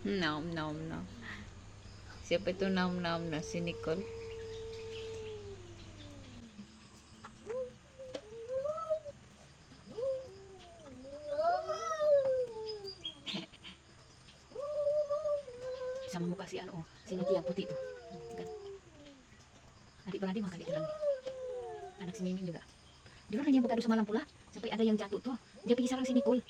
Nom, nom, nom. Siapa itu nom, nom, na si Nicole? Sama muka si oh, si Niti yang putih tuh. Kan. Adik beradik makan itu lagi. Anak si Mimin juga. Dia orang yang bergaduh semalam pula, sampai ada yang jatuh tuh. Dia pergi sarang si Nicole.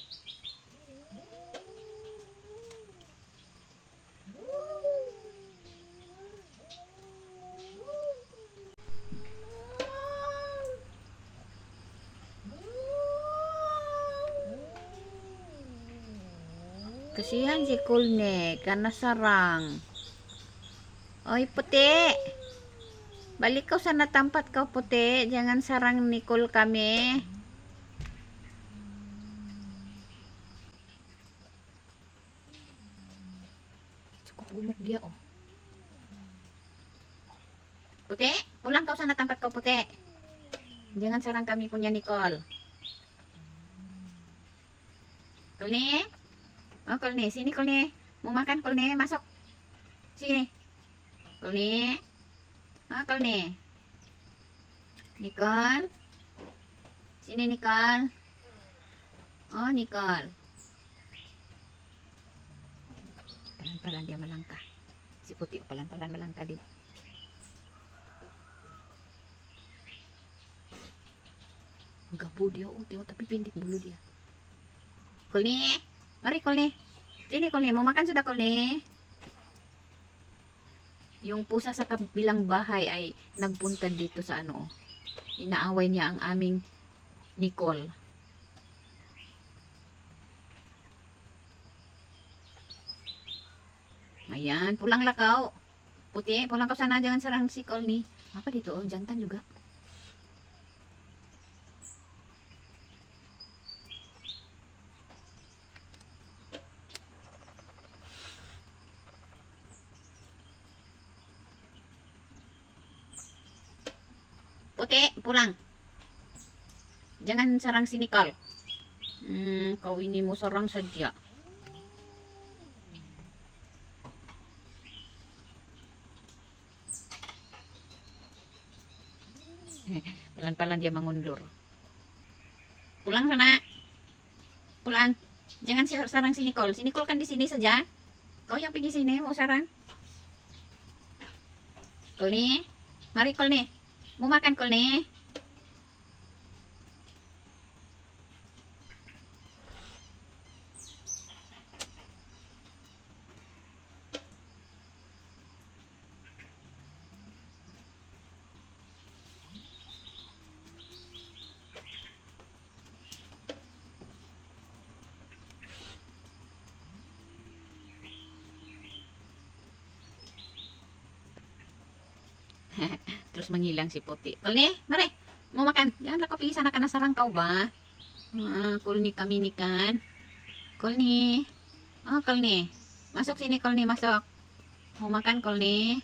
Kasihan si Kulne karena sarang. Oi puti. Balik kau sana tempat kau puti. Jangan sarang Nicole kami. Cukup gemuk dia, oh. Puti, pulang kau sana tempat kau puti. Jangan sarang kami punya Nicole. Kulne. Oh Kulne, sini Kulne. Mau makan Kulne, masuk. Sini. Kulne. Oh Kulne. Nicole. Sini Nicole. Oh Nicole. Pelan-pelan dia melangkah. Si putih pelan-pelan melangkah dia. Gabu dia, oh, tengok tapi pendek bulu dia. Kulni, mari Kulni. Sini Kulni, mau makan sudah Kulni. Yung pusa sa kabilang bahay ay nagpunta dito sa ano. Inaaway niya ang aming Nicole. Ayan, pulang lakaw. Puti, pulang ka sana jangan sarang si Kulni. Apa dito, oh, jantan juga. Puti, pulang. Jangan sarang si Nicole. Hmm, kau ini mo sarang saja. Pelan-pelan dia mengundur. Pulang sana. Pulang. Jangan sarang si Nicole. Si Nicole kan di sini saja. Kau yang pergi sini mau sarang. Kol nih. Mari Kol nih. Mau makan Kol nih. Terus menghilang si Puti. Kulni, mari. Mau makan. Janganlah kau pergi sana karena sarang kau ba. Ah, kulni kami ni kan. Kulni. Oh, kulni. Masuk sini kulni, masuk. Mau makan kulni.